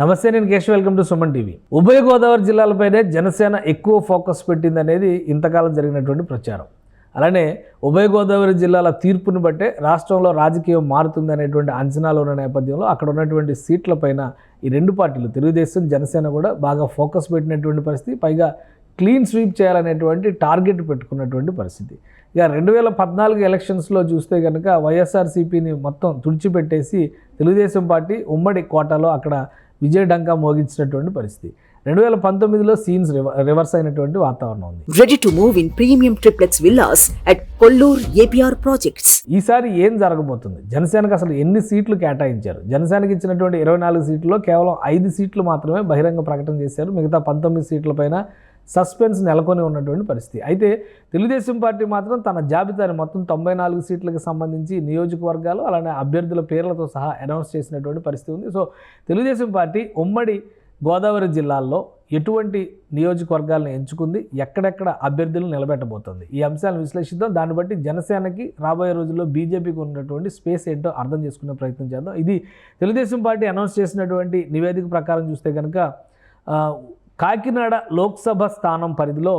నమస్తే నేను Kesh welcome to Suman TV. ఉభయ గోదావరి జిల్లాలపైనే జనసేన ఎక్కువ ఫోకస్ పెట్టింది అనేది ఇంతకాలం జరిగినటువంటి ప్రచారం. అలానే ఉభయ గోదావరి జిల్లాల తీర్పును బట్టే రాష్ట్రంలో రాజకీయం మారుతుంది అనేటువంటి అంచనాలు ఉన్న నేపథ్యంలో అక్కడ ఉన్నటువంటి సీట్లపైన ఈ రెండు పార్టీలు తెలుగుదేశం జనసేన కూడా బాగా ఫోకస్ పెట్టినటువంటి పరిస్థితి పైగా క్లీన్ స్వీప్ చేయాలనేటువంటి టార్గెట్ పెట్టుకున్నటువంటి పరిస్థితి. ఇక రెండు వేల పద్నాలుగు ఎలక్షన్స్లో చూస్తే కనుక వైఎస్ఆర్సీపీని మొత్తం తుడిచిపెట్టేసి తెలుగుదేశం పార్టీ ఉమ్మడి కోటాలో అక్కడ విజయ డంకా మోగించినటువంటి పరిస్థితి. రెండు వేల పంతొమ్మిదిలో సీన్స్ రివర్స్ అయినటువంటి వాతావరణం ఉంది. Ready to move in premium triplex villas at Kollur APR Projects. ఈసారి ఏం జరగబోతుంది? జనసేనకు అసలు ఎన్ని సీట్లు కేటాయించారు? జనసేనకి ఇచ్చినటువంటి ఇరవై నాలుగు సీట్లలో కేవలం ఐదు సీట్లు మాత్రమే బహిరంగ ప్రకటన చేశారు. మిగతా పంతొమ్మిది సీట్లపైన సస్పెన్స్ నెలకొని ఉన్నటువంటి పరిస్థితి. అయితే తెలుగుదేశం పార్టీ మాత్రం తన జాబితాని మొత్తం తొంభై నాలుగు సీట్లకు సంబంధించి నియోజకవర్గాలు అలానే అభ్యర్థుల పేర్లతో సహా అనౌన్స్ చేసినటువంటి పరిస్థితి ఉంది. సో తెలుగుదేశం పార్టీ ఉమ్మడి గోదావరి జిల్లాల్లో ఎటువంటి నియోజకవర్గాలను ఎంచుకుంది ఎక్కడెక్కడ అభ్యర్థులు నిలబెట్టబోతుంది? ఈ అంశాలను విశ్లేషిద్దాం. దాన్ని బట్టి జనసేనకి రాబోయే రోజుల్లో బీజేపీకి ఉన్నటువంటి స్పేస్ ఏంటో అర్థం చేసుకునే ప్రయత్నం చేద్దాం. ఇది తెలుగుదేశం పార్టీ అనౌన్స్ చేసినటువంటి నివేదిక ప్రకారం చూస్తే కనుక కాకినాడ లోక్సభ స్థానం పరిధిలో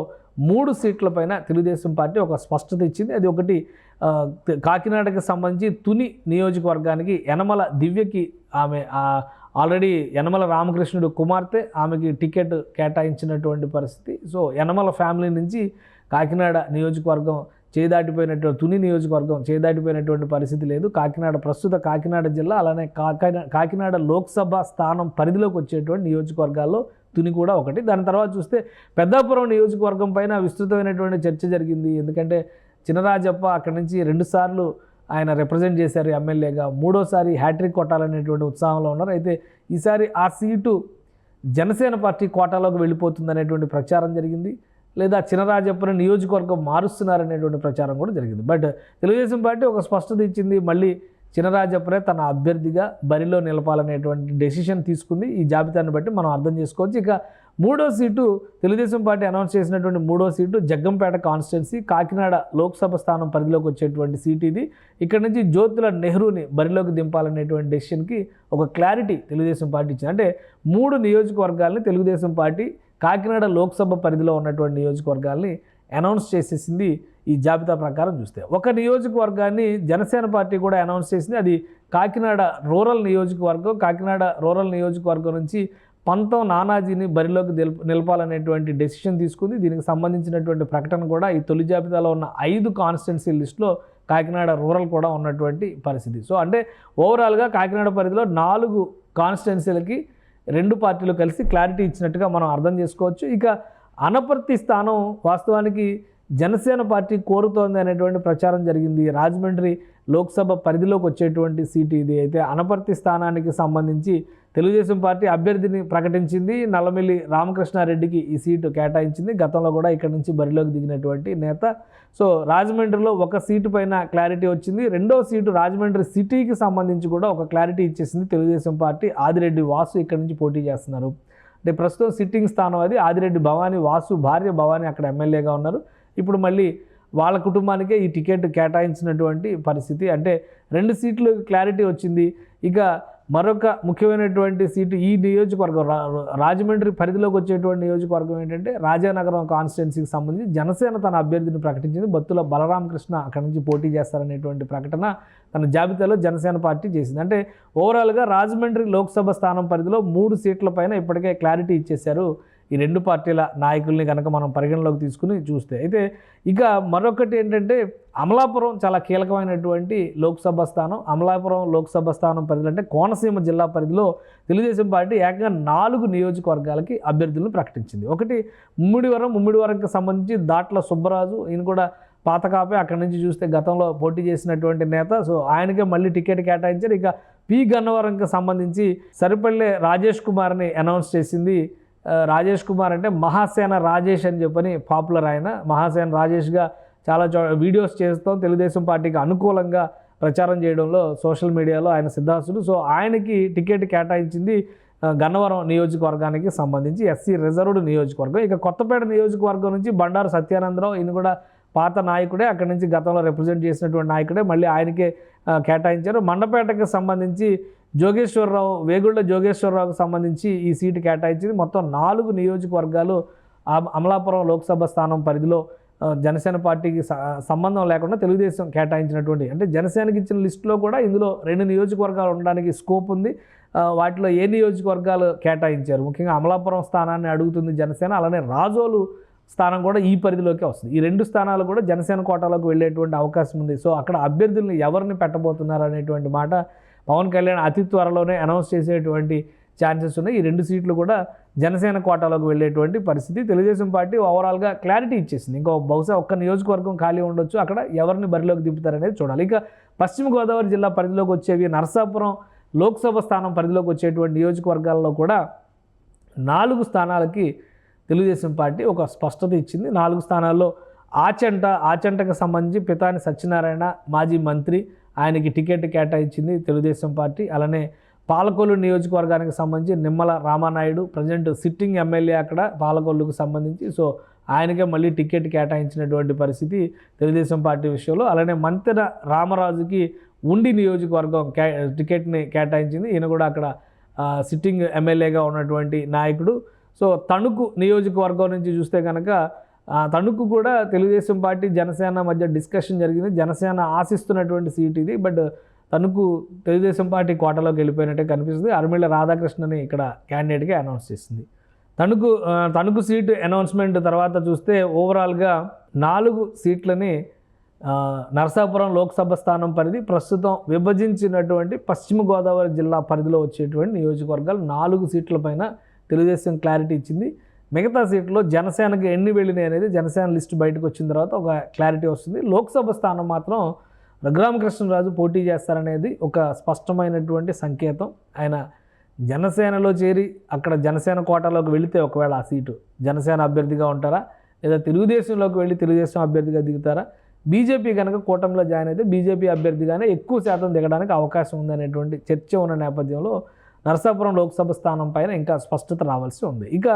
మూడు సీట్లపైన తెలుగుదేశం పార్టీ ఒక స్పష్టత ఇచ్చింది. అది ఒకటి కాకినాడకి సంబంధించి తుని నియోజకవర్గానికి యనమల దివ్యకి ఆమె ఆల్రెడీ యనమల రామకృష్ణుడు కుమార్తె ఆమెకి టికెట్ కేటాయించినటువంటి పరిస్థితి. సో యనమల ఫ్యామిలీ నుంచి కాకినాడ నియోజకవర్గం చేదాటిపోయినటువంటి తుని నియోజకవర్గం చేదాటిపోయినటువంటి పరిస్థితి లేదు. కాకినాడ ప్రస్తుత కాకినాడ జిల్లా అలానే కాకినాడ కాకినాడ లోక్సభ స్థానం పరిధిలోకి వచ్చేటువంటి నియోజకవర్గాల్లో తుని కూడా ఒకటి. దాని తర్వాత చూస్తే పెద్దాపురం నియోజకవర్గం పైన విస్తృతమైనటువంటి చర్చ జరిగింది. ఎందుకంటే చినరాజప్ప అక్కడి నుంచి రెండుసార్లు ఆయన రిప్రజెంట్ చేశారు ఎమ్మెల్యేగా. మూడోసారి హ్యాట్రిక్ కొట్టాలనేటువంటి ఉత్సాహంలో ఉన్నారు. అయితే ఈసారి ఆ సీటు జనసేన పార్టీ కోటాలోకి వెళ్ళిపోతుందనేటువంటి ప్రచారం జరిగింది. లేదా చినరాజప్పని నియోజకవర్గం మారుస్తున్నారనేటువంటి ప్రచారం కూడా జరిగింది. బట్ తెలుగుదేశం పార్టీ ఒక స్పష్టత ఇచ్చింది మళ్ళీ చినరాజప్పనే తన అభ్యర్థిగా బరిలో నిలపాలనేటువంటి డెసిషన్ తీసుకుంది. ఈ జాబితాను బట్టి మనం అర్థం చేసుకోవచ్చు. ఇక మూడో సీటు తెలుగుదేశం పార్టీ అనౌన్స్ చేసినటువంటి మూడో సీటు జగ్గంపేట కాన్స్టిట్యున్సీ కాకినాడ లోక్సభ స్థానం పరిధిలోకి వచ్చేటువంటి సీటు ఇది. ఇక్కడ నుంచి జ్యోతుల నెహ్రూని బరిలోకి దింపాలనేటువంటి డెసిషన్కి ఒక క్లారిటీ తెలుగుదేశం పార్టీ ఇచ్చింది. అంటే మూడు నియోజకవర్గాలని తెలుగుదేశం పార్టీ కాకినాడ లోక్సభ పరిధిలో ఉన్నటువంటి నియోజకవర్గాల్ని అనౌన్స్ చేసేసింది ఈ జాబితా ప్రకారం చూస్తే. ఒక నియోజకవర్గాన్ని జనసేన పార్టీ కూడా అనౌన్స్ చేసింది. అది కాకినాడ రూరల్ నియోజకవర్గం. కాకినాడ రూరల్ నియోజకవర్గం నుంచి పంతం నానాజీని బరిలోకి నిల్ నిలపాలనేటువంటి డెసిషన్ తీసుకుంది. దీనికి సంబంధించినటువంటి ప్రకటన కూడా ఈ తొలి జాబితాలో ఉన్న ఐదు కాన్స్టిట్యున్సీ లిస్టులో కాకినాడ రూరల్ కూడా ఉన్నటువంటి పరిస్థితి. సో అంటే ఓవరాల్గా కాకినాడ పరిధిలో నాలుగు కాన్స్టిట్యున్సీలకి రెండు పార్టీలు కలిసి క్లారిటీ ఇచ్చినట్టుగా మనం అర్థం చేసుకోవచ్చు. ఇక అనపర్తి స్థానం వాస్తవానికి జనసేన పార్టీ కోరుతోంది అనేటువంటి ప్రచారం జరిగింది. రాజమండ్రి లోక్సభ పరిధిలోకి వచ్చేటువంటి సీటు ఇది. అయితే అనపర్తి స్థానానికి సంబంధించి తెలుగుదేశం పార్టీ అభ్యర్థిని ప్రకటించింది. నల్లమిల్లి రామకృష్ణారెడ్డికి ఈ సీటు కేటాయించింది. గతంలో కూడా ఇక్కడ నుంచి బరిలోకి దిగినటువంటి నేత. సో రాజమండ్రిలో ఒక సీటు పైన క్లారిటీ వచ్చింది. రెండో సీటు రాజమండ్రి సిటీకి సంబంధించి కూడా ఒక క్లారిటీ ఇచ్చేసింది తెలుగుదేశం పార్టీ. ఆదిరెడ్డి వాసు ఇక్కడ నుంచి పోటీ చేస్తున్నారు. అంటే ప్రస్తుతం సిట్టింగ్ స్థానం అది. ఆదిరెడ్డి భవానీ వాసు భార్య భవానీ అక్కడ ఎమ్మెల్యేగా ఉన్నారు. ఇప్పుడు మళ్ళీ వాళ్ళ కుటుంబానికే ఈ టికెట్ కేటాయించినటువంటి పరిస్థితి. అంటే రెండు సీట్లు క్లారిటీ వచ్చింది. ఇక మరొక ముఖ్యమైనటువంటి సీటు ఈ నియోజకవర్గం రాజమండ్రి పరిధిలోకి వచ్చేటువంటి నియోజకవర్గం ఏంటంటే రాజానగరం కాన్స్టిట్యున్సీకి సంబంధించి జనసేన తన అభ్యర్థిని ప్రకటించింది. బత్తుల బలరామకృష్ణ అక్కడి నుంచి పోటీ చేస్తారనేటువంటి ప్రకటన తన జాబితాలో జనసేన పార్టీ చేసింది. అంటే ఓవరాల్గా రాజమండ్రి లోక్సభ స్థానం పరిధిలో మూడు సీట్ల పైన ఇప్పటికే క్లారిటీ ఇచ్చేశారు ఈ రెండు పార్టీల నాయకుల్ని కనుక మనం పరిగణలోకి తీసుకుని చూస్తే. అయితే ఇక మరొకటి ఏంటంటే అమలాపురం చాలా కీలకమైనటువంటి లోక్సభ స్థానం. అమలాపురం లోక్సభ స్థానం పరిధిలో అంటే కోనసీమ జిల్లా పరిధిలో తెలుగుదేశం పార్టీ ఏకంగా నాలుగు నియోజకవర్గాలకి అభ్యర్థులను ప్రకటించింది. ఒకటి ముమ్మిడివరం ముమ్మిడివరంకి సంబంధించి దాట్ల సుబ్బరాజు ఈయన కూడా పాత కాపే. అక్కడి నుంచి చూస్తే గతంలో పోటీ చేసినటువంటి నేత. సో ఆయనకే మళ్ళీ టికెట్ కేటాయించారు. ఇక పి గన్నవరంకి సంబంధించి సరిపల్లె రాజేష్ కుమార్ని అనౌన్స్ చేసింది రాజేష్ కుమార్ అంటే మహాసేన రాజేష్ అని చెప్పని పాపులర్ ఆయన. మహాసేన రాజేష్గా చాలా చో వీడియోస్ చేస్తాం. తెలుగుదేశం పార్టీకి అనుకూలంగా ప్రచారం చేయడంలో సోషల్ మీడియాలో ఆయన సిద్ధాస్తుడు సో ఆయనకి టికెట్ కేటాయించింది గన్నవరం నియోజకవర్గానికి సంబంధించి ఎస్సీ రిజర్వ్డ్ నియోజకవర్గం. ఇక కొత్తపేట నియోజకవర్గం నుంచి బండారు సత్యానందరావు ఈయన కూడా పాత నాయకుడే. అక్కడి నుంచి గతంలో రిప్రజెంట్ చేసినటువంటి నాయకుడే. మళ్ళీ ఆయనకే కేటాయించారు. మండపేటకి సంబంధించి జోగేశ్వరరావు వేగుళ్ళ జోగేశ్వరరావుకు సంబంధించి ఈ సీటు కేటాయించింది. మొత్తం నాలుగు నియోజకవర్గాలు అమలాపురం లోక్సభ స్థానం పరిధిలో జనసేన పార్టీకి సంబంధం లేకుండా తెలుగుదేశం కేటాయించినటువంటి అంటే జనసేనకి ఇచ్చిన లిస్టులో కూడా ఇందులో రెండు నియోజకవర్గాలు ఉండడానికి స్కోప్ ఉంది. వాటిలో ఏ నియోజకవర్గాలు కేటాయించారు? ముఖ్యంగా అమలాపురం స్థానాన్ని అడుగుతుంది జనసేన అలానే రాజోలు స్థానం కూడా ఈ పరిధిలోకే వస్తుంది. ఈ రెండు స్థానాలు కూడా జనసేన కోటాలోకి వెళ్ళేటువంటి అవకాశం ఉంది. సో అక్కడ అభ్యర్థుల్ని ఎవరిని పెట్టబోతున్నారు అనేటువంటి మాట పవన్ కళ్యాణ్ అతి త్వరలోనే అనౌన్స్ చేసేటువంటి ఛాన్సెస్ ఉన్నాయి. ఈ రెండు సీట్లు కూడా జనసేన కోటాలోకి వెళ్ళేటువంటి పరిస్థితి. తెలుగుదేశం పార్టీ ఓవరాల్గా క్లారిటీ ఇచ్చేసింది. ఇంకో బహుశా ఒక్క నియోజకవర్గం ఖాళీ ఉండొచ్చు. అక్కడ ఎవరిని బరిలోకి దింపుతారనేది చూడాలి. ఇక పశ్చిమ గోదావరి జిల్లా పరిధిలోకి వచ్చేవి నరసాపురం లోక్సభ స్థానం పరిధిలోకి వచ్చేటువంటి నియోజకవర్గాల్లో కూడా నాలుగు స్థానాలకి తెలుగుదేశం పార్టీ ఒక స్పష్టత ఇచ్చింది. నాలుగు స్థానాల్లో ఆచంట ఆచంటకు సంబంధించి పితాని సత్యనారాయణ మాజీ మంత్రి ఆయనకి టికెట్ కేటాయించింది తెలుగుదేశం పార్టీ. అలానే పాలకొల్లు నియోజకవర్గానికి సంబంధించి Nimmala Ramanaidu present sitting MLA అక్కడ పాలకొల్లుకు సంబంధించి. సో ఆయనకే మళ్ళీ టికెట్ కేటాయించినటువంటి పరిస్థితి తెలుగుదేశం పార్టీ విషయంలో. అలానే మంతెన రామరాజుకి ఉండి నియోజకవర్గం కే టికెట్ని కేటాయించింది. ఈయన కూడా అక్కడ సిట్టింగ్ ఎమ్మెల్యేగా ఉన్నటువంటి నాయకుడు. సో తణుకు నియోజకవర్గం నుంచి చూస్తే కనుక తణుకు కూడా తెలుగుదేశం పార్టీ జనసేన మధ్య డిస్కషన్ జరిగింది. జనసేన ఆశిస్తున్నటువంటి సీట్ ఇది బట్ తణుకు తెలుగుదేశం పార్టీ కోటలోకి వెళ్ళిపోయినట్టే కనిపిస్తుంది. అర్మిళ్ళ రాధాకృష్ణని ఇక్కడ క్యాండిడేట్గా అనౌన్స్ చేసింది. తణుకు తణుకు సీటు అనౌన్స్మెంట్ తర్వాత చూస్తే ఓవరాల్గా నాలుగు సీట్లని నరసాపురం లోక్సభ స్థానం పరిధి ప్రస్తుతం విభజించినటువంటి పశ్చిమ గోదావరి జిల్లా పరిధిలో వచ్చేటువంటి నియోజకవర్గాలు నాలుగు సీట్ల పైన తెలుగుదేశం క్లారిటీ ఇచ్చింది. మిగతా సీట్లో జనసేనకి ఎన్ని వెళ్ళినాయి అనేది జనసేన లిస్ట్ బయటకు వచ్చిన తర్వాత ఒక క్లారిటీ వస్తుంది. లోక్సభ స్థానం మాత్రం రఘురామకృష్ణరాజు పోటీ చేస్తారనేది ఒక స్పష్టమైనటువంటి సంకేతం. ఆయన జనసేనలో చేరి అక్కడ జనసేన కోటాలోకి వెళితే ఒకవేళ ఆ సీటు జనసేన అభ్యర్థిగా ఉంటారా? లేదా తెలుగుదేశంలోకి వెళ్ళి తెలుగుదేశం అభ్యర్థిగా దిగుతారా? బీజేపీ కనుక కూటమిలో జాయిన్ అయితే బీజేపీ అభ్యర్థిగానే ఎక్కువ శాతం దిగడానికి అవకాశం ఉందనేటువంటి చర్చ ఉన్న నేపథ్యంలో నరసాపురం లోక్సభ స్థానం పైన ఇంకా స్పష్టత రావాల్సి ఉంది. ఇక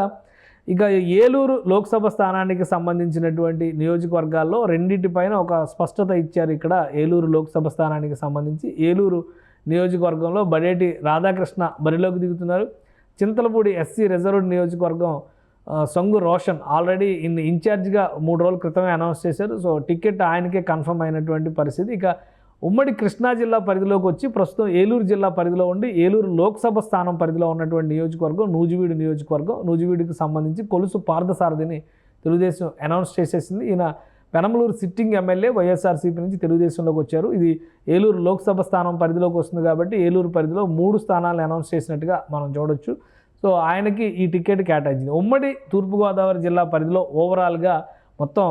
ఇక ఏలూరు లోక్సభ స్థానానికి సంబంధించినటువంటి నియోజకవర్గాల్లో రెండింటిపైన ఒక స్పష్టత ఇచ్చారు ఇక్కడ ఏలూరు లోక్సభ స్థానానికి సంబంధించి. ఏలూరు నియోజకవర్గంలో బడేటి రాధాకృష్ణ బరిలోకి దిగుతున్నారు. చింతలపూడి ఎస్సీ రిజర్వ్డ్ నియోజకవర్గం సంగు సొంగు రోషన్ ఆల్రెడీ ఇన్ ఇన్ఛార్జ్గా మూడు రోజుల క్రితమే అనౌన్స్ చేశారు. సో టికెట్ ఆయనకే కన్ఫర్మ్ అయినటువంటి పరిస్థితి. ఇక ఉమ్మడి కృష్ణా జిల్లా పరిధిలోకి వచ్చి ప్రస్తుతం ఏలూరు జిల్లా పరిధిలో ఉండి ఏలూరు లోక్సభ స్థానం పరిధిలో ఉన్నటువంటి నియోజకవర్గం నూజివీడు నియోజకవర్గం. నూజివీడుకి సంబంధించి కొలుసు పార్థసారథిని తెలుగుదేశం అనౌన్స్ చేసేసింది. ఈయన పెనమలూరు సిట్టింగ్ ఎమ్మెల్యే వైఎస్ఆర్సీపీ నుంచి తెలుగుదేశంలోకి వచ్చారు. ఇది ఏలూరు లోక్సభ స్థానం పరిధిలోకి వస్తుంది కాబట్టి ఏలూరు పరిధిలో మూడు స్థానాలు అనౌన్స్ చేసినట్టుగా మనం చూడొచ్చు. సో ఆయనకి ఈ టికెట్ కేటాయించింది. ఉమ్మడి తూర్పుగోదావరి జిల్లా పరిధిలో ఓవరాల్గా మొత్తం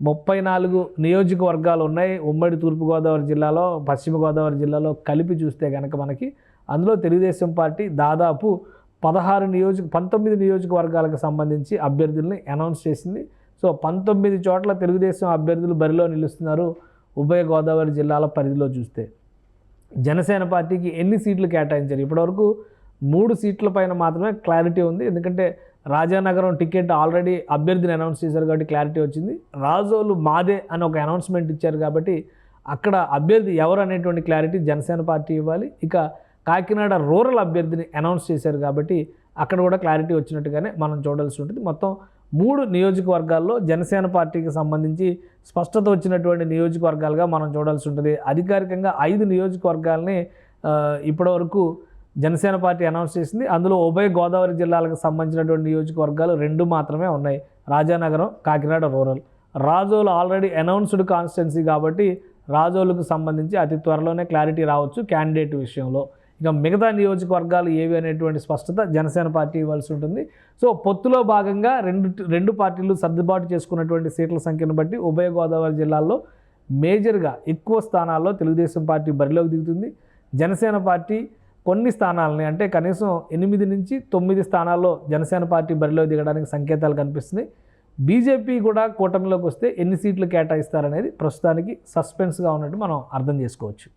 ముప్పై నాలుగు నియోజకవర్గాలు ఉన్నాయి. ఉమ్మడి తూర్పుగోదావరి జిల్లాలో పశ్చిమ గోదావరి జిల్లాలో కలిపి చూస్తే కనుక మనకి అందులో తెలుగుదేశం పార్టీ దాదాపు పదహారు నియోజక పంతొమ్మిది నియోజకవర్గాలకు సంబంధించి అభ్యర్థుల్ని అనౌన్స్ చేసింది. సో పంతొమ్మిది చోట్ల తెలుగుదేశం అభ్యర్థులు బరిలో నిలుస్తున్నారు ఉభయ గోదావరి జిల్లాల పరిధిలో చూస్తే. జనసేన పార్టీకి ఎన్ని సీట్లు కేటాయించారు? ఇప్పటివరకు మూడు సీట్ల పైన మాత్రమే క్లారిటీ ఉంది. ఎందుకంటే రాజానగరం టికెట్ ఆల్రెడీ అభ్యర్థిని అనౌన్స్ చేశారు కాబట్టి క్లారిటీ వచ్చింది. రాజోలు మాదే అని ఒక అనౌన్స్మెంట్ ఇచ్చారు కాబట్టి అక్కడ అభ్యర్థి ఎవరు అనేటువంటి క్లారిటీ జనసేన పార్టీ ఇవ్వాలి. ఇక కాకినాడ రూరల్ అభ్యర్థిని అనౌన్స్ చేశారు కాబట్టి అక్కడ కూడా క్లారిటీ వచ్చినట్టుగానే మనం చూడాల్సి ఉంటుంది. మొత్తం మూడు నియోజకవర్గాల్లో జనసేన పార్టీకి సంబంధించి స్పష్టత వచ్చినటువంటి నియోజకవర్గాలుగా మనం చూడాల్సి ఉంటుంది. అధికారికంగా ఐదు నియోజకవర్గాల్ని ఇప్పటివరకు జనసేన పార్టీ అనౌన్స్ చేసింది. అందులో ఉభయ గోదావరి జిల్లాలకు సంబంధించినటువంటి నియోజకవర్గాలు రెండు మాత్రమే ఉన్నాయి. Rajanagaram Kakinada rural. Razole already announced constituency కాబట్టి రాజోలకు సంబంధించి అతి త్వరలోనే క్లారిటీ రావచ్చు క్యాండిడేట్ విషయంలో. ఇక మిగతా నియోజకవర్గాలు ఏవి అనేటువంటి స్పష్టత జనసేన పార్టీ ఇవ్వాల్సి ఉంటుంది. సో పొత్తులో భాగంగా రెండు రెండు పార్టీలు సర్దుబాటు చేసుకున్నటువంటి సీట్ల సంఖ్యను బట్టి ఉభయ గోదావరి జిల్లాల్లో మేజర్గా ఎక్కువ స్థానాల్లో తెలుగుదేశం పార్టీ బరిలోకి దిగుతుంది. జనసేన పార్టీ కొన్ని స్థానాలని అంటే కనీసం ఎనిమిది నుంచి తొమ్మిది స్థానాల్లో జనసేన పార్టీ బరిలో దిగడానికి సంకేతాలు కనిపిస్తున్నాయి. బీజేపీ కూడా కూటమిలోకి వస్తే ఎన్ని సీట్లు కేటాయిస్తారనేది ప్రస్తుతానికి సస్పెన్స్గా ఉన్నట్టు మనం అర్థం చేసుకోవచ్చు.